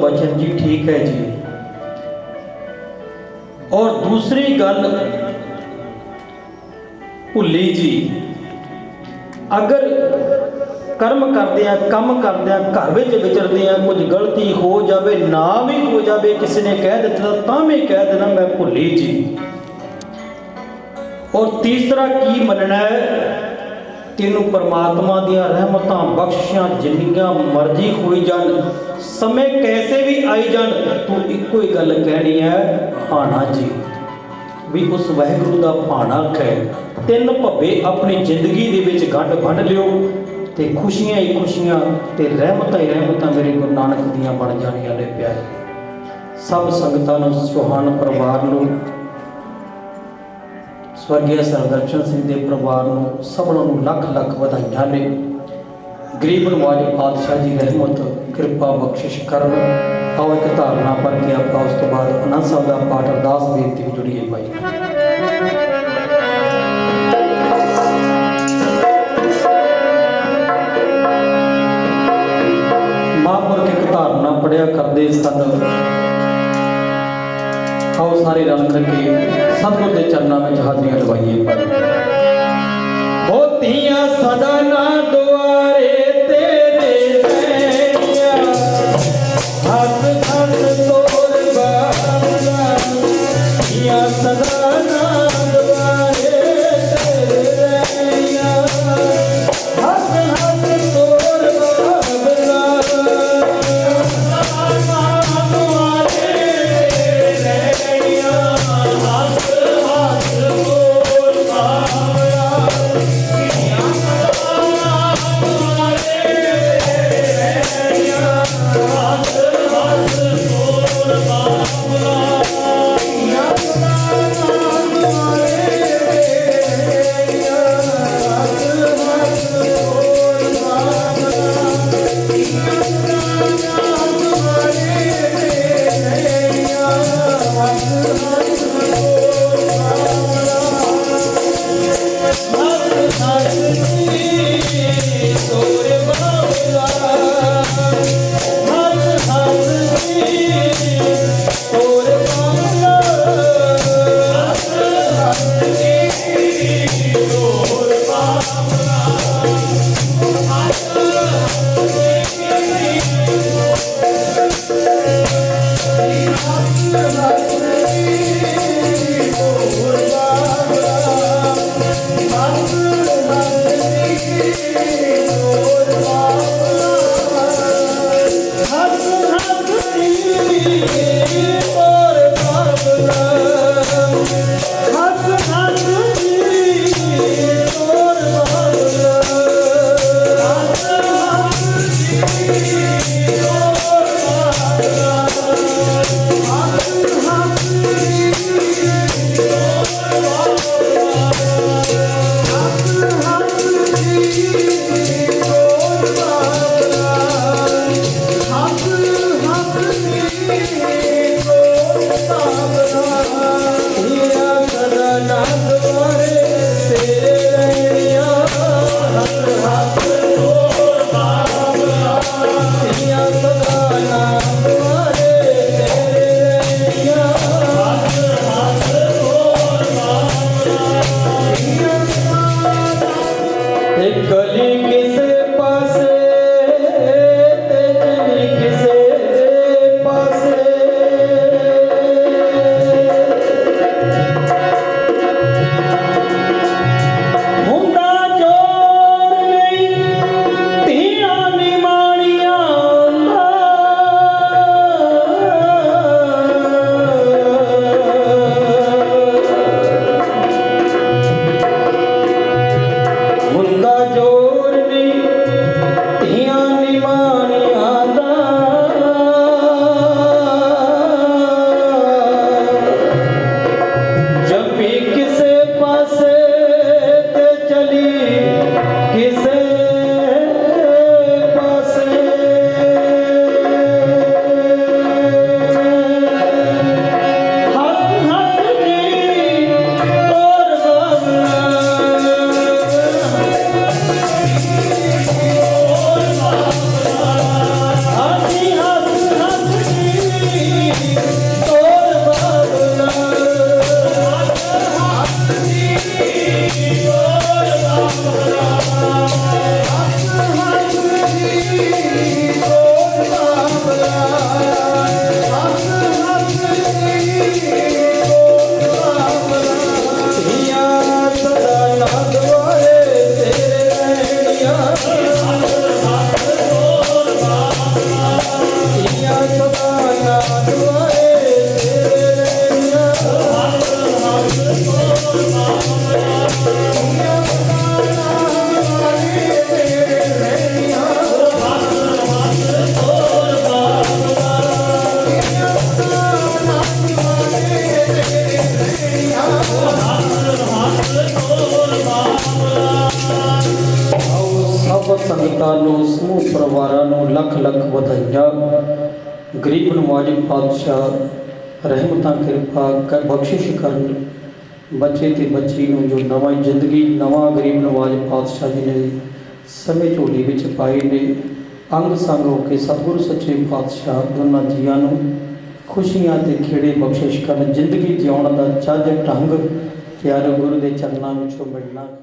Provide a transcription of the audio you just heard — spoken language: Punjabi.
ਬਚਨ ਜੀ ਠੀਕ ਹੈ ਜੀ। ਔਰ ਦੂਸਰੀ ਗੱਲ, ਭੁੱਲੀ ਜੀ, ਅਗਰ ਕਰਮ ਕਰਦੇ ਆ ਕੰਮ ਕਰਦੇ ਆ ਘਰ ਵਿੱਚ ਵਿਚਰਦੇ ਆ ਕੁਝ ਗਲਤੀ ਹੋ ਜਾਵੇ, ਨਾ ਵੀ ਹੋ ਜਾਵੇ, ਕਿਸੇ ਨੇ ਕਹਿ ਦਿੱਤਾ, ਤਾਂ ਵੀ ਕਹਿ ਦੇਣਾ, ਮੈਂ ਭੁੱਲੀ ਜੀ। ਔਰ ਤੀਸਰਾ ਕੀ ਮੰਨਣਾ ਹੈ? ਤੈਨੂੰ ਪਰਮਾਤਮਾ ਦੀਆਂ ਰਹਿਮਤਾਂ, ਬਖਸ਼ਿਸ਼ਾਂ ਜਿੰਨੀਆਂ ਮਰਜ਼ੀ ਹੋਈ ਜਾਣ। ਸਮੇਂ ਕੈਸੇ ਵੀ ਆਈ ਜਾਣ, ਤੂੰ ਇੱਕੋ ਹੀ ਗੱਲ ਕਹਿਣੀ ਹੈ, ਭਾਣਾ ਜੀ। ਵੀ ਉਸ ਵਾਹਿਗੁਰੂ ਦਾ ਭਾਣਾ ਹੈ, ਤਿੰਨ ਭੱਬੇ ਆਪਣੀ ਜ਼ਿੰਦਗੀ ਦੇ ਵਿੱਚ ਗੱਡ ਵੰਡ ਲਿਓ ਤੇ ਖੁਸ਼ੀਆਂ ਹੀ ਖੁਸ਼ੀਆਂ ਤੇ ਰਹਿਮਤਾਂ ਹੀ ਰਹਿਮਤਾਂ ਮੇਰੇ ਗੁਰੂ ਨਾਨਕ ਦੀਆਂ ਬਣ ਜਾਣੀਆਂ ਨੇ ਪਿਆਰੇ। ਸਭ ਸੰਗਤਾਂ ਨੂੰ ਸੁਹਾਨ ਪਰਿਵਾਰ ਨੂੰ ਸਵਰਗੀ ਸਰਦਰਸ਼ਨ ਸਿੰਘ ਦੇ ਪਰਿਵਾਰ ਨੂੰ ਸਭਨਾਂ ਨੂੰ ਲੱਖ ਲੱਖ ਵਧਾਈਆਂ ਨੇ। ਗਰੀਬ ਨਵਾਜ ਪਾਤਸ਼ਾਹ ਜੀ ਰਹਿਮਤ, ਕਿਰਪਾ, ਬਖਸ਼ਿਸ਼ ਕਰਨ ਆਓ ਇੱਕ ਧਾਰਨਾ ਪੜ ਕੇ ਆਪਾਂ ਉਸ ਤੋਂ ਬਾਅਦ ਅਨੰਦ ਸਾਹਿਬ ਦਾ ਪਾਠ ਅਰਦਾਸ ਬੇਨਤੀ ਵਿੱਚ ਜੁੜੀਏ ਭਾਈ। ਮਹਾਂਪੁਰਖ ਇੱਕ ਧਾਰਨਾ ਪੜਿਆ ਕਰਦੇ ਸਨ। ਆਓ ਸਾਰੇ ਰਲ ਕੇ ਸਤਿਗੁਰ ਦੇ ਚਰਨਾਂ ਵਿੱਚ ਹਾਜ਼ਰੀਆਂ ਲਵਾਈਏ। ਭਾਈ ਹੋਤੀਆਂ ਸਦਾ ਨਾ ਦੁਆਰੇ ीरा ਸੰਗਤਾਂ ਨੂੰ, ਸਮੂਹ ਪਰਿਵਾਰਾਂ ਨੂੰ ਲੱਖ ਲੱਖ ਵਧਾਈਆਂ। ਗਰੀਬ ਨਵਾਜ ਪਾਤਸ਼ਾਹ, ਰਹਿਮਤਾਂ, ਕਿਰਪਾ ਕਰ ਬਖਸ਼ਿਸ਼ ਕਰਨ। ਬੱਚੇ ਤੇ ਬੱਚੀ ਨੂੰ ਜੋ ਨਵਾਂ ਜ਼ਿੰਦਗੀ, ਨਵਾਂ ਗਰੀਬ ਨਵਾਜ ਪਾਤਸ਼ਾਹ ਜੀ ਨੇ ਸਮੇਂ ਝੋਲੀ ਵਿੱਚ ਪਾਏ ਨੇ, ਅੰਗ ਸੰਗ ਹੋ ਕੇ ਸਤਿਗੁਰੂ, ਸੱਚੇ ਪਾਤਸ਼ਾਹ ਦੋਨਾਂ ਜੀਆਂ ਨੂੰ ਖੁਸ਼ੀਆਂ ਤੇ ਖੇੜੇ ਬਖਸ਼ਿਸ਼ ਕਰਨ। ਜ਼ਿੰਦਗੀ ਜਿਉਣ ਦਾ ਚੱਜ ਢੰਗ ਪਿਆਰੇ ਗੁਰੂ ਦੇ ਚਰਨਾਂ ਵਿੱਚੋਂ ਮਿਲਣਾ ਹੈ।